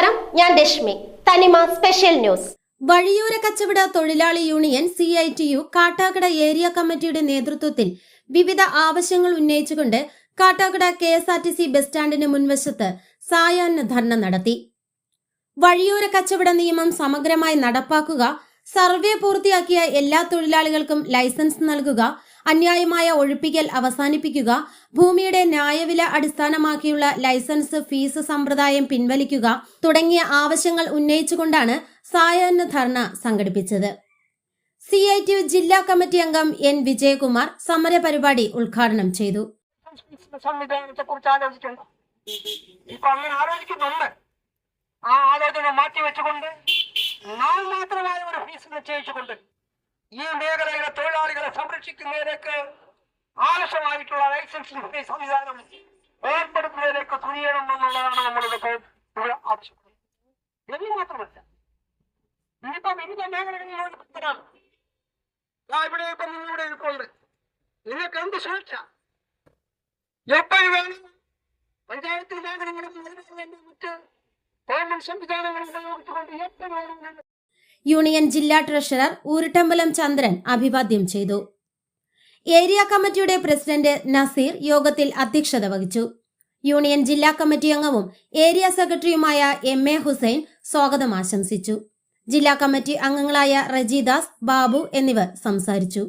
രശ്മി. തനിമ special news വഴിയൂര കച്ചവട തൊഴിലാളി union C I T U Kattakada area കമ്മിറ്റിയുടെ നേതൃത്വത്തിൽ വിവിധ ആവശ്യങ്ങൾ ഉന്നയിച്ചുകൊണ്ട് Kattakada K S R T C bus സ്റ്റാൻഡിന് മുൻവശത്ത് സായാഹ്ന ധർണ നടത്തി. വഴിയൂര കച്ചവട നിയമം സമഗ്രമായി നടപ്പാക്കുക സർവേ പൂർത്തിയാക്കിയ എല്ലാ തൊഴിലാളികൾക്കും ലൈസൻസ് നൽകുക അന്യായമായ ഒഴിപ്പിക്കൽ അവസാനിപ്പിക്കുക ഭൂമിയുടെ ന്യായവില അടിസ്ഥാനമാക്കിയുള്ള ലൈസൻസ് ഫീസ് സമ്പ്രദായം പിൻവലിക്കുക തുടങ്ങിയ ആവശ്യങ്ങൾ ഉന്നയിച്ചുകൊണ്ടാണ് സായാഹ്ന ധർണ സംഘടിപ്പിച്ചത്. സി ഐ ടി ജില്ലാ കമ്മിറ്റി അംഗം എൻ വിജയകുമാർ സമരപരിപാടി ഉദ്ഘാടനം ചെയ്തു. ആ ആലോചന മാറ്റി വെച്ചുകൊണ്ട് നാം മാത്രമായ ഒരു ഫീസ് നിശ്ചയിച്ചുകൊണ്ട് ഈ മേഖലയിലെ തൊഴിലാളികളെ സംരക്ഷിക്കുന്നതിലേക്ക് ആവശ്യമായിട്ടുള്ള ലൈസൻസിംഗ് ഫീസ് സംവിധാനം ഏർപ്പെടുത്തുന്നതിലേക്ക് തുനിയണം എന്നുള്ളതാണ് നമ്മളുടെ കോ- ഇവിടെ ആവശ്യപ്പെടുന്നത് എന്ന് മാത്രമല്ല ഇനിയിപ്പോ വിവിധ മേഖലകളിൽ പെട്ടതാണ് ദാ ഇവിടെ ഇപ്പം നിങ്ങളുടെ ഇരിപ്പുണ്ട് നിങ്ങൾക്ക് എന്ത് സുരക്ഷ എപ്പോഴും വേണം പഞ്ചായത്ത് മേഖലകളും അതിനുവേണ്ടി മറ്റ് ഗവൺമെന്റ് സംവിധാനങ്ങളും ഉപയോഗിച്ചുകൊണ്ട് എപ്പോൾ വേണം യൂണിയൻ ജില്ലാ ട്രഷറർ ഊരുട്ടമ്പലം ചന്ദ്രൻ അഭിവാദ്യം ചെയ്തു. ഏരിയ കമ്മിറ്റിയുടെ പ്രസിഡന്റ് നസീർ യോഗത്തിൽ അധ്യക്ഷത വഹിച്ചു. യൂണിയൻ ജില്ലാ കമ്മിറ്റി അംഗവും ഏരിയ സെക്രട്ടറിയുമായ എം എ ഹുസൈൻ സ്വാഗതം ആശംസിച്ചു. ജില്ലാ കമ്മിറ്റി അംഗങ്ങളായ റജിദാസ് ബാബു എന്നിവർ സംസാരിച്ചു.